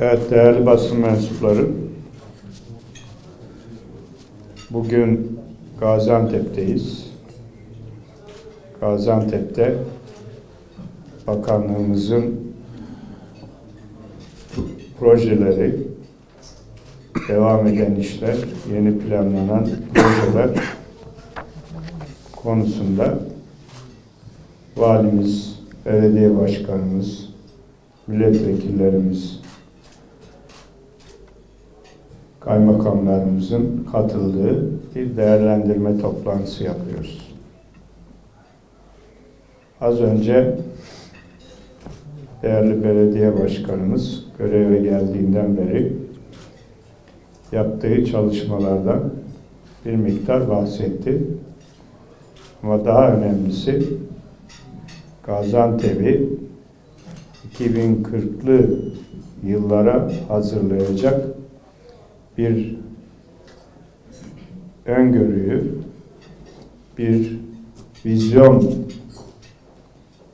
Evet değerli basın mensupları. Bugün Gaziantep'teyiz. Gaziantep'te bakanlığımızın projeleri, devam eden işler, yeni planlanan projeler konusunda valimiz, belediye başkanımız, milletvekillerimiz, kaymakamlarımızın katıldığı bir değerlendirme toplantısı yapıyoruz. Az önce değerli belediye başkanımız göreve geldiğinden beri yaptığı çalışmalardan bir miktar bahsetti. Ama daha önemlisi Gaziantep'i 2040'lı yıllara hazırlayacak bir öngörüyü, bir vizyon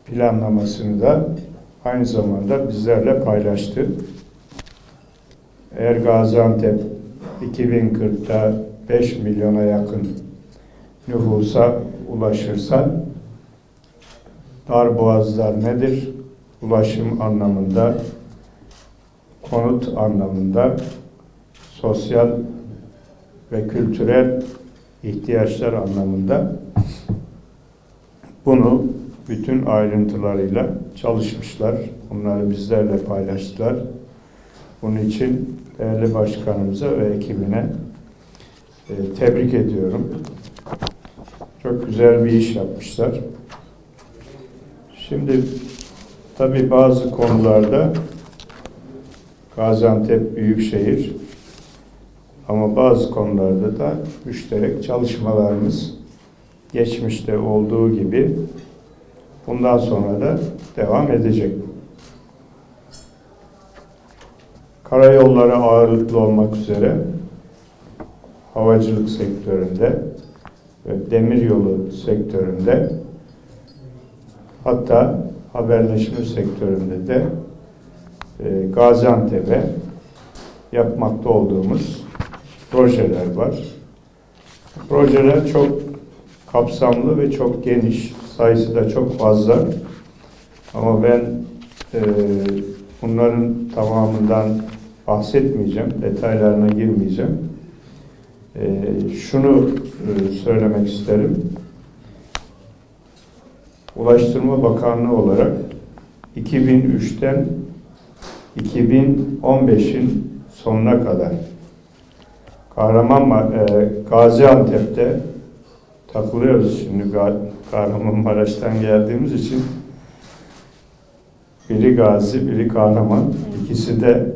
planlamasını da aynı zamanda bizlerle paylaştı. Eğer Gaziantep 2040'ta 5 milyona yakın nüfusa ulaşırsa darboğazlar nedir? Ulaşım anlamında, konut anlamında, sosyal ve kültürel ihtiyaçlar anlamında bunu bütün ayrıntılarıyla çalışmışlar. Bunları bizlerle paylaştılar. Bunun için değerli başkanımıza ve ekibine e, tebrik ediyorum. Çok güzel bir iş yapmışlar. Şimdi tabii bazı konularda Gaziantep büyükşehir ama bazı konularda da müşterek çalışmalarımız geçmişte olduğu gibi bundan sonra da devam edecek. Karayolları ağırlıklı olmak üzere havacılık sektöründe ve demiryolu sektöründe hatta haberleşme sektöründe de e, Gaziantep'e yapmakta olduğumuz projeler var. Projeler çok kapsamlı ve çok geniş. Sayısı da çok fazla. Ama ben e, bunların tamamından bahsetmeyeceğim. Detaylarına girmeyeceğim. E, şunu e, söylemek isterim. Ulaştırma Bakanlığı olarak 2003'ten 2015'in sonuna kadar Kahraman e, Gaziantep'te takılıyoruz şimdi Kahramanmaraş'tan geldiğimiz için biri Gazi, biri Kahraman. İkisi de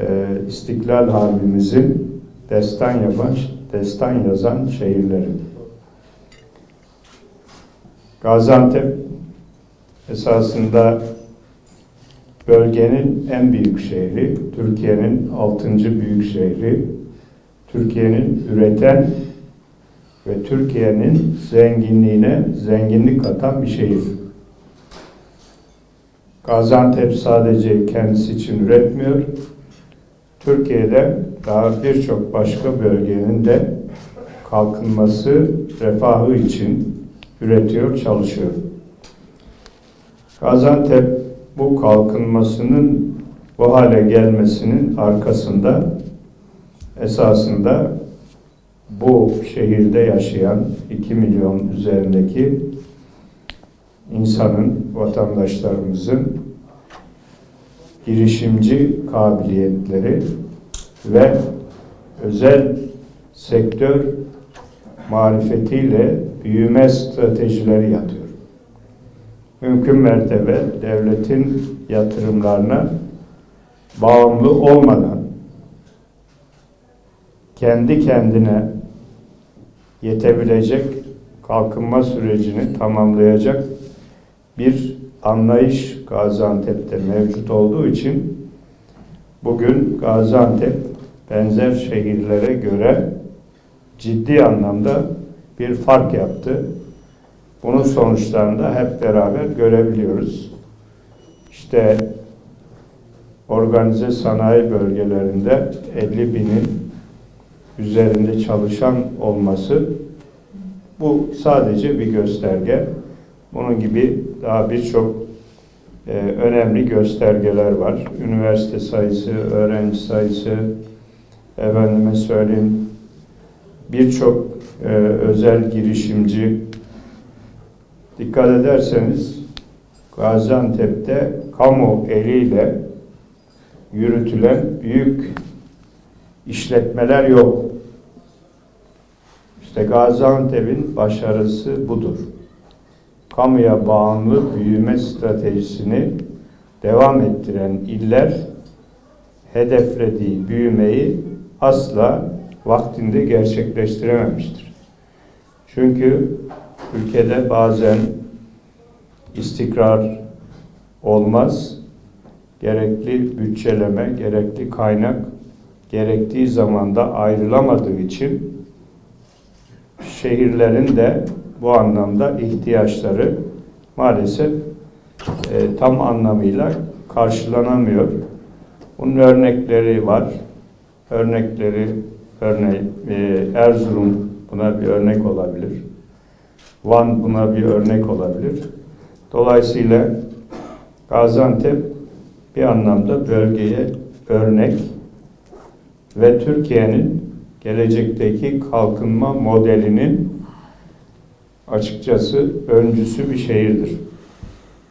e, İstiklal Harbimizin destan yapan, destan yazan şehirleri. Gaziantep esasında bölgenin en büyük şehri, Türkiye'nin altıncı büyük şehri, Türkiye'nin üreten ve Türkiye'nin zenginliğine zenginlik katan bir şehir. Gaziantep sadece kendisi için üretmiyor, Türkiye'de daha birçok başka bölgenin de kalkınması, refahı için üretiyor, çalışıyor. Gaziantep bu kalkınmasının bu hale gelmesinin arkasında esasında bu şehirde yaşayan 2 milyon üzerindeki insanın, vatandaşlarımızın girişimci kabiliyetleri ve özel sektör marifetiyle büyüme stratejileri yatıyor. Mümkün mertebe devletin yatırımlarına bağımlı olmadan kendi kendine yetebilecek kalkınma sürecini tamamlayacak bir anlayış Gaziantep'te mevcut olduğu için bugün Gaziantep benzer şehirlere göre ciddi anlamda bir fark yaptı. Bunun sonuçlarını da hep beraber görebiliyoruz. İşte organize sanayi bölgelerinde 50 binin üzerinde çalışan olması bu sadece bir gösterge. Bunun gibi daha birçok e, önemli göstergeler var. Üniversite sayısı, öğrenci sayısı, efendime söyleyeyim birçok e, özel girişimci dikkat ederseniz Gaziantep'te kamu eliyle yürütülen büyük işletmeler yok. İşte Gaziantep'in başarısı budur. Kamuya bağımlı büyüme stratejisini devam ettiren iller hedeflediği büyümeyi asla vaktinde gerçekleştirememiştir. Çünkü ülkede bazen istikrar olmaz, gerekli bütçeleme, gerekli kaynak gerektiği zamanda ayrılamadığı için şehirlerin de bu anlamda ihtiyaçları maalesef e, tam anlamıyla karşılanamıyor. Bunun örnekleri var. Örnekleri örneğin e, Erzurum buna bir örnek olabilir. Van buna bir örnek olabilir. Dolayısıyla Gaziantep bir anlamda bölgeye örnek ve Türkiye'nin gelecekteki kalkınma modelinin açıkçası öncüsü bir şehirdir.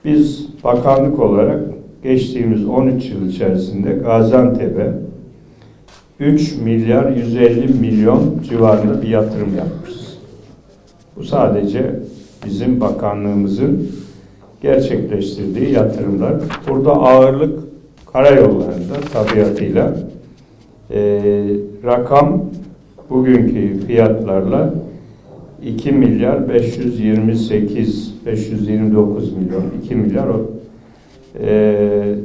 Biz bakanlık olarak geçtiğimiz 13 yıl içerisinde Gaziantep'e 3 milyar 150 milyon civarında bir yatırım yapmışız. Bu sadece bizim bakanlığımızın gerçekleştirdiği yatırımlar. Burada ağırlık karayollarında tabiatıyla e, rakam bugünkü fiyatlarla 2 milyar 528 529 milyon 2 milyar e,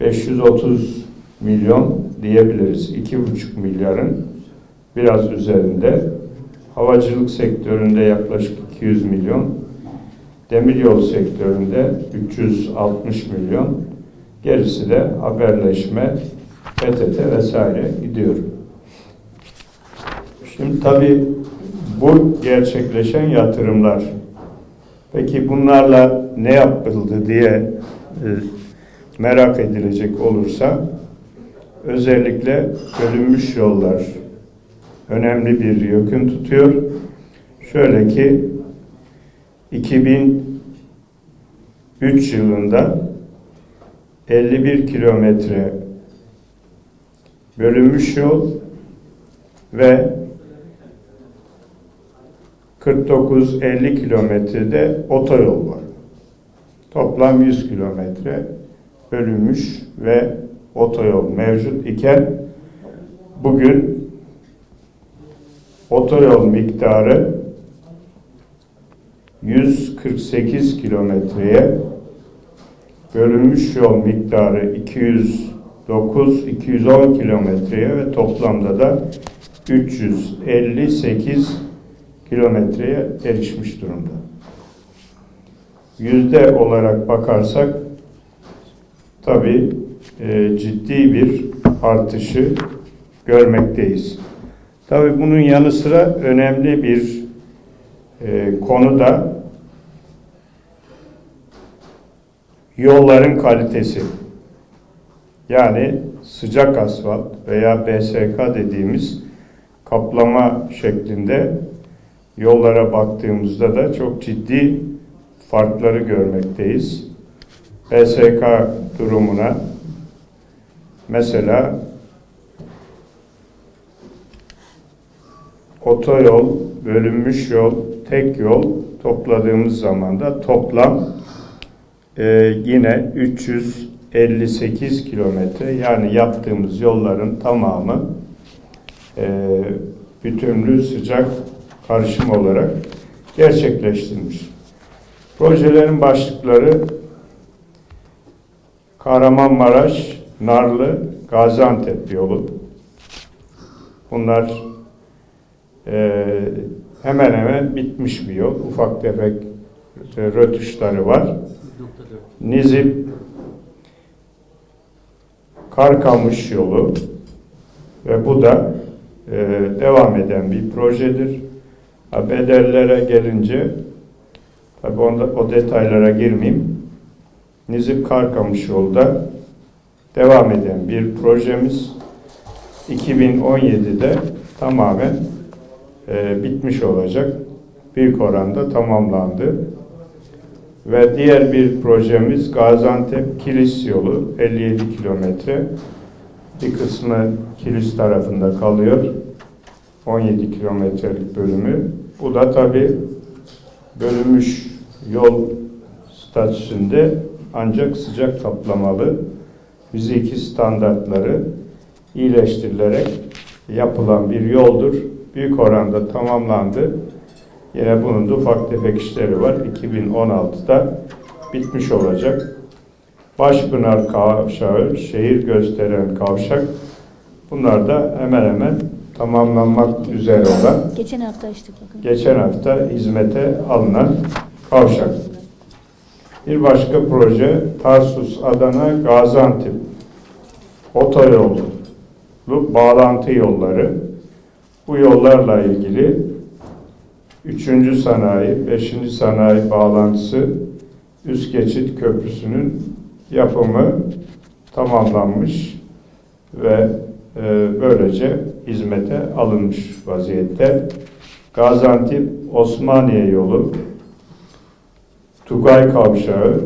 530 milyon diyebiliriz. 2,5 milyarın biraz üzerinde. Havacılık sektöründe yaklaşık 200 milyon. Demiryolu sektöründe 360 milyon. Gerisi de haberleşme, PTT vesaire gidiyor. Şimdi tabii bu gerçekleşen yatırımlar peki bunlarla ne yapıldı diye e, merak edilecek olursa özellikle bölünmüş yollar önemli bir yükün tutuyor. Şöyle ki 2003 yılında 51 kilometre bölünmüş yol ve 49-50 kilometrede otoyol var. Toplam 100 kilometre bölünmüş ve otoyol mevcut iken bugün otoyol miktarı 148 kilometreye bölünmüş yol miktarı 209-210 kilometreye ve toplamda da 358 kilometreye erişmiş durumda. Yüzde olarak bakarsak tabi e, ciddi bir artışı görmekteyiz. Tabi bunun yanı sıra önemli bir e, konu da yolların kalitesi. Yani sıcak asfalt veya BSK dediğimiz kaplama şeklinde yollara baktığımızda da çok ciddi farkları görmekteyiz. BSK durumuna mesela otoyol, bölünmüş yol, tek yol topladığımız zaman da toplam e, yine 358 kilometre yani yaptığımız yolların tamamı e, bütünlü sıcak karışım olarak gerçekleştirilmiş. Projelerin başlıkları Kahramanmaraş, Narlı, Gaziantep yolu. Bunlar e, hemen hemen bitmiş bir yol. Ufak tefek rötuşları var. Nizip, Karkamış yolu ve bu da e, devam eden bir projedir. Ha, bedellere gelince tabi onda, o detaylara girmeyeyim. Nizip Karkamış yolda devam eden bir projemiz 2017'de tamamen e, bitmiş olacak. Büyük oranda tamamlandı. Ve diğer bir projemiz Gaziantep Kilis yolu 57 kilometre. Bir kısmı Kilis tarafında kalıyor. 17 kilometrelik bölümü. Bu da tabi bölünmüş yol statüsünde ancak sıcak kaplamalı fiziki standartları iyileştirilerek yapılan bir yoldur. Büyük oranda tamamlandı. Yine bunun da ufak tefek işleri var. 2016'da bitmiş olacak. Başpınar Kavşağı, şehir gösteren kavşak. Bunlar da hemen hemen tamamlanmak üzere olan Geçen hafta açtık bakın. geçen hafta hizmete alınan kavşak. Bir başka proje Tarsus, Adana, Gaziantep otoyolu bağlantı yolları. Bu yollarla ilgili 3. sanayi, 5. sanayi bağlantısı üst geçit köprüsünün yapımı tamamlanmış ve e, böylece hizmete alınmış vaziyette. Gaziantep Osmaniye yolu Tugay Kavşağı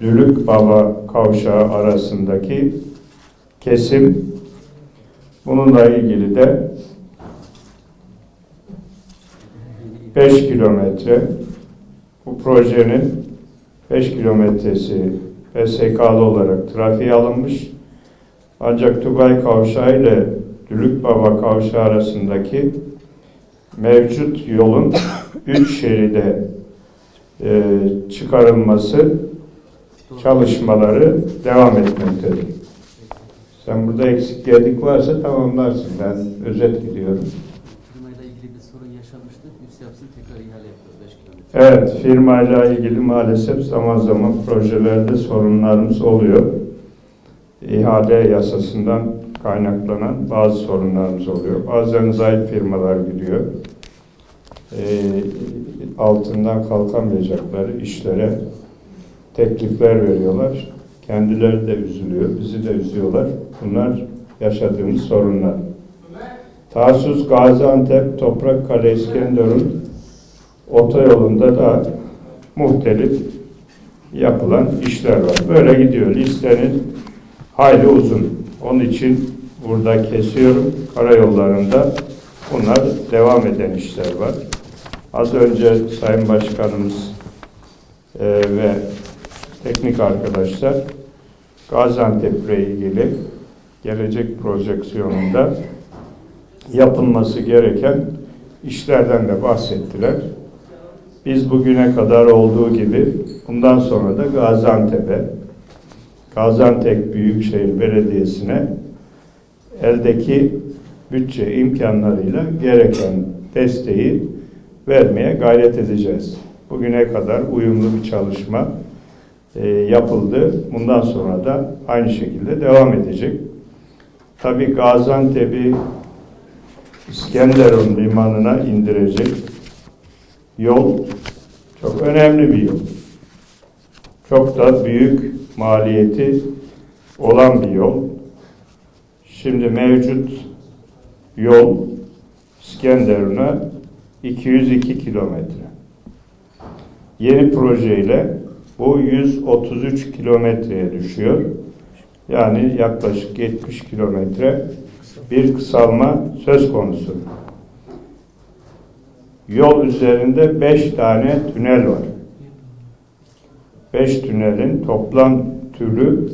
Dülük Baba Kavşağı arasındaki kesim bununla ilgili de 5 kilometre bu projenin 5 kilometresi SK'lı olarak trafiğe alınmış. Ancak Tugay Kavşağı ile Dülükbaba Kavşağı arasındaki mevcut yolun 3 şeride e, çıkarılması çalışmaları devam etmektedir. Sen burada eksik gedik varsa tamamlarsın. Ben özet gidiyorum. Firmayla ilgili bir sorun yaşanmıştı. Üst yapsın tekrar ihale yapıyoruz 5 kilometre. Evet, firmayla ilgili maalesef zaman zaman projelerde sorunlarımız oluyor. İhale yasasından kaynaklanan bazı sorunlarımız oluyor. Bazen zayıf firmalar gidiyor. Ee, altından kalkamayacakları işlere teklifler veriyorlar. Kendileri de üzülüyor, bizi de üzüyorlar. Bunlar yaşadığımız sorunlar. Tarsus, Gaziantep, Toprakkale, İskenderun otoyolunda da muhtelif yapılan işler var. Böyle gidiyor. Listenin hayli uzun. Onun için burada kesiyorum. Karayollarında bunlar devam eden işler var. Az önce Sayın Başkanımız e, ve teknik arkadaşlar Gaziantep'le ilgili gelecek projeksiyonunda yapılması gereken işlerden de bahsettiler. Biz bugüne kadar olduğu gibi bundan sonra da Gaziantep'e, Gaziantep Büyükşehir Belediyesi'ne eldeki bütçe imkanlarıyla gereken desteği vermeye gayret edeceğiz. Bugüne kadar uyumlu bir çalışma e, yapıldı. Bundan sonra da aynı şekilde devam edecek. Tabii Gaziantep'i İskenderun limanına indirecek yol çok önemli bir yol. Çok da büyük maliyeti olan bir yol. Şimdi mevcut yol İskenderun'a 202 kilometre. Yeni projeyle bu 133 kilometreye düşüyor. Yani yaklaşık 70 kilometre bir kısalma söz konusu. Yol üzerinde 5 tane tünel var. 5 tünelin toplam türü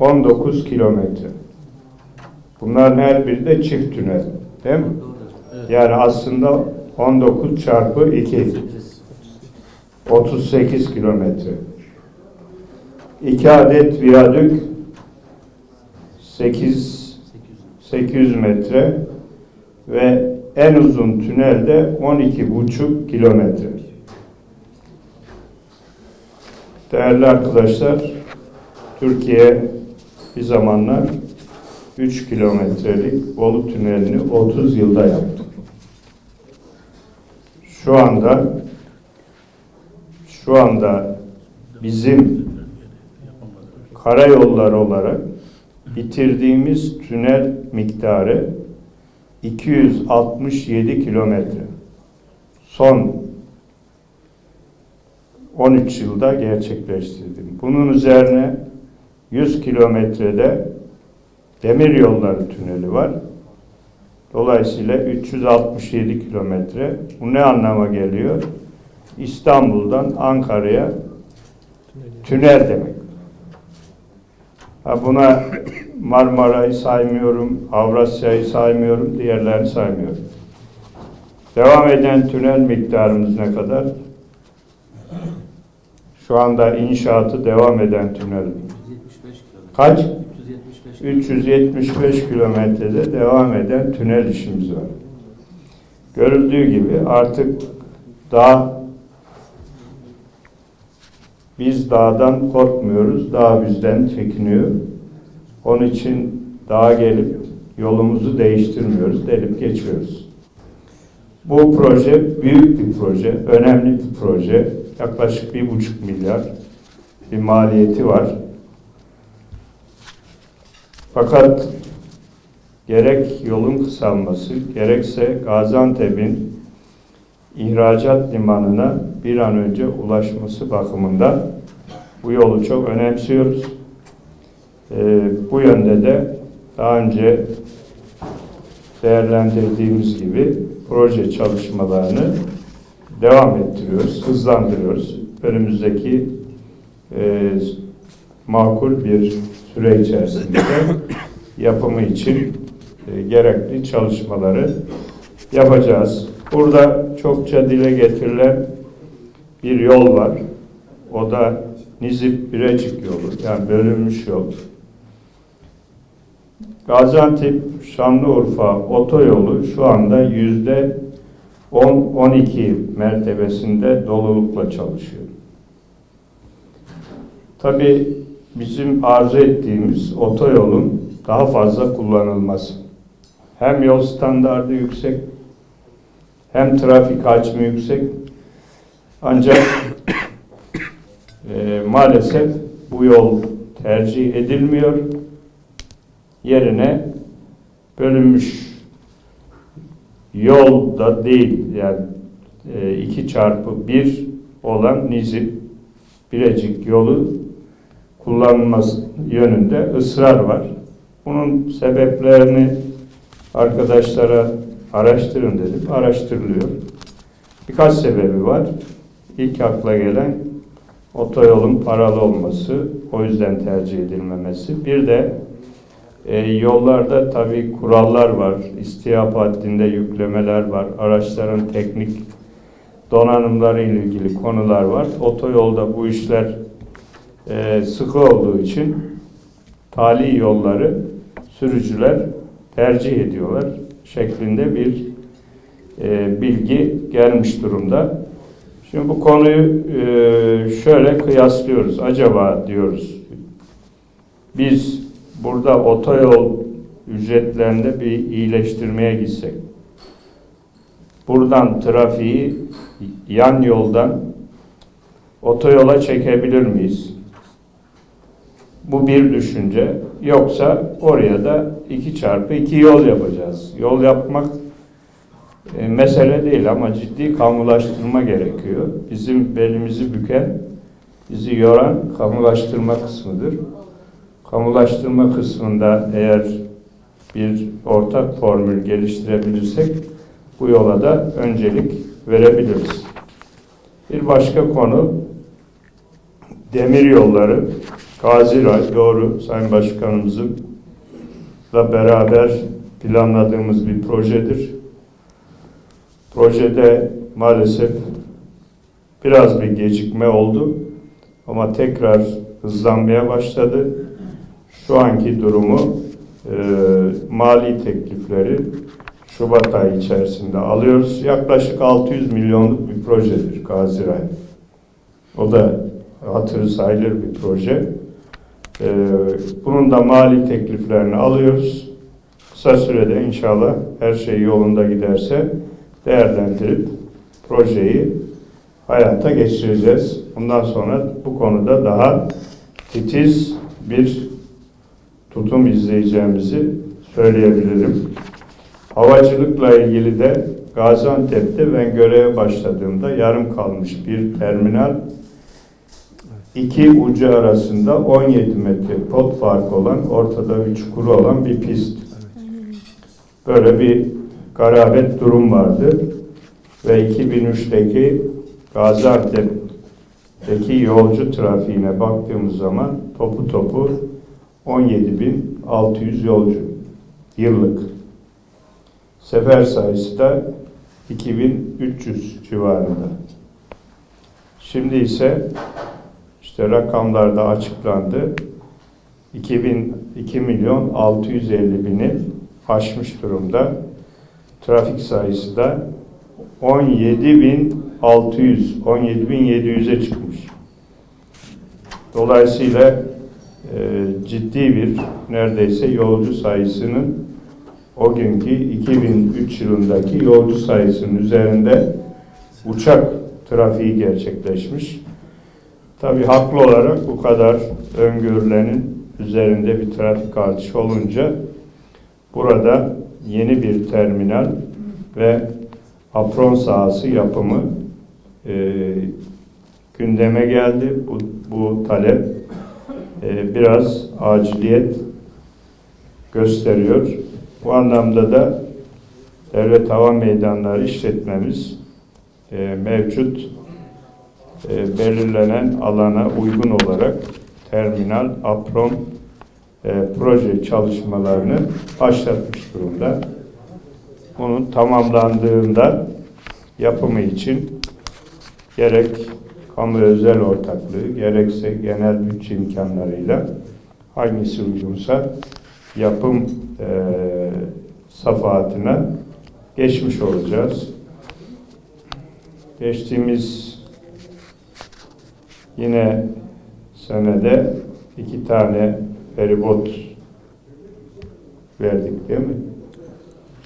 19 kilometre. Bunların her biri de çift tünel. Değil mi? Evet. Yani aslında 19 çarpı 2. 38 kilometre. 2 adet viyadük 8 800. 800 metre ve en uzun tünelde 12,5 kilometre. Değerli arkadaşlar, Türkiye bir zamanlar 3 kilometrelik Bolu Tüneli'ni 30 yılda yaptık. Şu anda şu anda bizim karayolları olarak bitirdiğimiz tünel miktarı 267 kilometre. Son 13 yılda gerçekleştirdim. Bunun üzerine 100 kilometrede demir yolları tüneli var. Dolayısıyla 367 kilometre. Bu ne anlama geliyor? İstanbul'dan Ankara'ya tünel demek. Ha buna Marmara'yı saymıyorum, Avrasya'yı saymıyorum, diğerlerini saymıyorum. Devam eden tünel miktarımız ne kadar? Şu anda inşaatı devam eden tünel. 375 kilometre. Kaç? 375 375 kilometrede devam eden tünel işimiz var. Görüldüğü gibi artık dağ biz dağdan korkmuyoruz, dağ bizden çekiniyor. Onun için dağa gelip yolumuzu değiştirmiyoruz, delip geçiyoruz. Bu proje büyük bir proje, önemli bir proje. Yaklaşık bir buçuk milyar bir maliyeti var. Fakat gerek yolun kısalması, gerekse Gaziantep'in ihracat limanına bir an önce ulaşması bakımından bu yolu çok önemsiyoruz. Ee, bu yönde de daha önce değerlendirdiğimiz gibi proje çalışmalarını devam ettiriyoruz, hızlandırıyoruz. Önümüzdeki e, makul bir süre içerisinde yapımı için e, gerekli çalışmaları yapacağız. Burada çokça dile getirilen bir yol var. O da Nizip Birecik yolu. Yani bölünmüş yol. Gaziantep Şanlıurfa otoyolu şu anda yüzde 10-12 mertebesinde dolulukla çalışıyor. Tabii bizim arzu ettiğimiz otoyolun daha fazla kullanılması. Hem yol standardı yüksek, hem trafik hacmi yüksek. Ancak e, maalesef bu yol tercih edilmiyor. Yerine bölünmüş yolda değil yani 2 çarpı 1 olan Nizip Birecik yolu kullanılması yönünde ısrar var. Bunun sebeplerini arkadaşlara araştırın dedim. Araştırılıyor. Birkaç sebebi var. İlk akla gelen otoyolun paralı olması, o yüzden tercih edilmemesi. Bir de e, yollarda tabii kurallar var. İstihap haddinde yüklemeler var. Araçların teknik donanımları ile ilgili konular var. Otoyolda bu işler e, sıkı olduğu için tali yolları sürücüler tercih ediyorlar şeklinde bir e, bilgi gelmiş durumda. Şimdi bu konuyu e, şöyle kıyaslıyoruz. Acaba diyoruz biz burada otoyol ücretlerinde bir iyileştirmeye gitsek buradan trafiği yan yoldan otoyola çekebilir miyiz? Bu bir düşünce. Yoksa oraya da iki çarpı iki yol yapacağız. Yol yapmak e, mesele değil ama ciddi kamulaştırma gerekiyor. Bizim belimizi büken, bizi yoran kamulaştırma kısmıdır. Kamulaştırma kısmında eğer bir ortak formül geliştirebilirsek bu yola da öncelik verebiliriz. Bir başka konu demir yolları. Gaziray doğru Sayın Başkanımızın da beraber planladığımız bir projedir. Projede maalesef biraz bir gecikme oldu ama tekrar hızlanmaya başladı. Şu anki durumu e, mali teklifleri Şubat ayı içerisinde alıyoruz. Yaklaşık 600 milyonluk bir projedir Gaziray. O da hatırı sayılır bir proje. Ee, bunun da mali tekliflerini alıyoruz. Kısa sürede inşallah her şey yolunda giderse değerlendirip projeyi hayata geçireceğiz. Bundan sonra bu konuda daha titiz bir tutum izleyeceğimizi söyleyebilirim. Havacılıkla ilgili de Gaziantep'te ben göreve başladığımda yarım kalmış bir terminal iki ucu arasında 17 metre pot farkı olan ortada bir çukur olan bir pist. Böyle bir garabet durum vardı. Ve 2003'teki Gaziantep'teki yolcu trafiğine baktığımız zaman topu topu 17.600 yolcu yıllık. Sefer sayısı da 2300 civarında. Şimdi ise işte rakamlar da açıklandı. 2000, 2 milyon 650 bini aşmış durumda. Trafik sayısı da 17.600, 17.700'e çıkmış. Dolayısıyla e, ciddi bir neredeyse yolcu sayısının o günkü 2003 yılındaki yolcu sayısının üzerinde uçak trafiği gerçekleşmiş. Tabii haklı olarak bu kadar öngörülenin üzerinde bir trafik artışı olunca burada yeni bir terminal ve apron sahası yapımı e, gündeme geldi. Bu, bu talep e, biraz aciliyet gösteriyor. Bu anlamda da Devlet Hava Meydanları işletmemiz e, mevcut e, belirlenen alana uygun olarak terminal, apron e, proje çalışmalarını başlatmış durumda. Bunun tamamlandığında yapımı için gerek kamu özel ortaklığı gerekse genel bütçe imkanlarıyla hangisi uygunsa yapım e, safahatine geçmiş olacağız. Geçtiğimiz yine senede iki tane feribot verdik değil mi?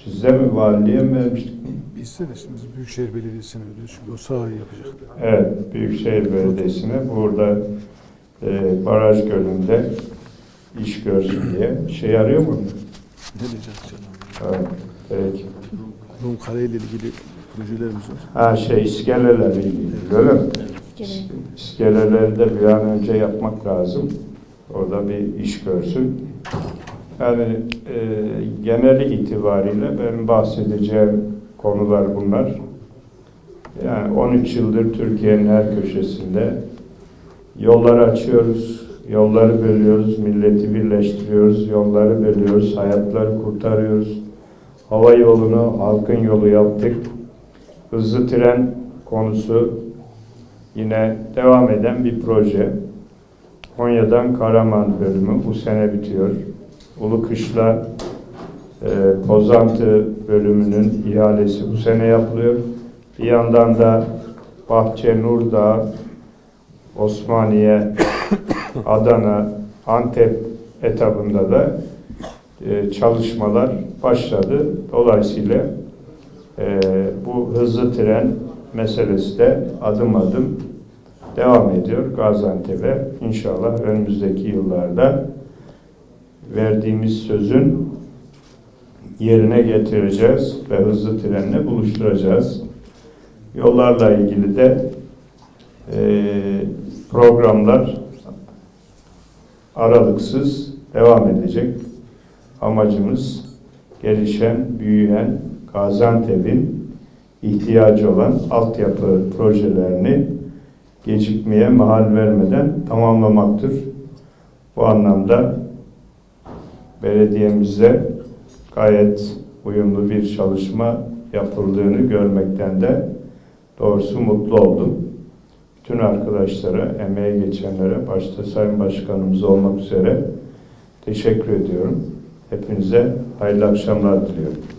Size mi valiliğe mi vermiştik? Biz de şimdi Büyükşehir Belediyesi'ne ödüyoruz çünkü o sahayı yapacak. Evet, Büyükşehir Belediyesi'ne burada e, baraj gölünde iş görsün diye şey arıyor mu? Ne diyeceğiz canım? Evet, peki. Rum Kale ile ilgili projelerimiz var. Ha şey iskeleler ilgili öyle mi? İskeleleri de bir an önce yapmak lazım. Orada bir iş görsün. Yani e, geneli itibariyle benim bahsedeceğim konular bunlar. Yani 13 yıldır Türkiye'nin her köşesinde yolları açıyoruz, yolları bölüyoruz, milleti birleştiriyoruz, yolları bölüyoruz, hayatları kurtarıyoruz. Hava yolunu halkın yolu yaptık. Hızlı tren konusu yine devam eden bir proje. Konya'dan Karaman bölümü bu sene bitiyor. Ulukışla e, Pozantı bölümünün ihalesi bu sene yapılıyor. Bir yandan da Bahçe, Nurdağ, Osmaniye, Adana, Antep etabında da e, çalışmalar başladı. Dolayısıyla e, bu hızlı tren meselesi de adım adım devam ediyor Gaziantep'e. İnşallah önümüzdeki yıllarda verdiğimiz sözün yerine getireceğiz ve hızlı trenle buluşturacağız. Yollarla ilgili de e, programlar aralıksız devam edecek. Amacımız gelişen, büyüyen Gaziantep'in ihtiyacı olan altyapı projelerini gecikmeye mahal vermeden tamamlamaktır. Bu anlamda belediyemizde gayet uyumlu bir çalışma yapıldığını görmekten de doğrusu mutlu oldum. Bütün arkadaşlara, emeğe geçenlere, başta Sayın Başkanımız olmak üzere teşekkür ediyorum. Hepinize hayırlı akşamlar diliyorum.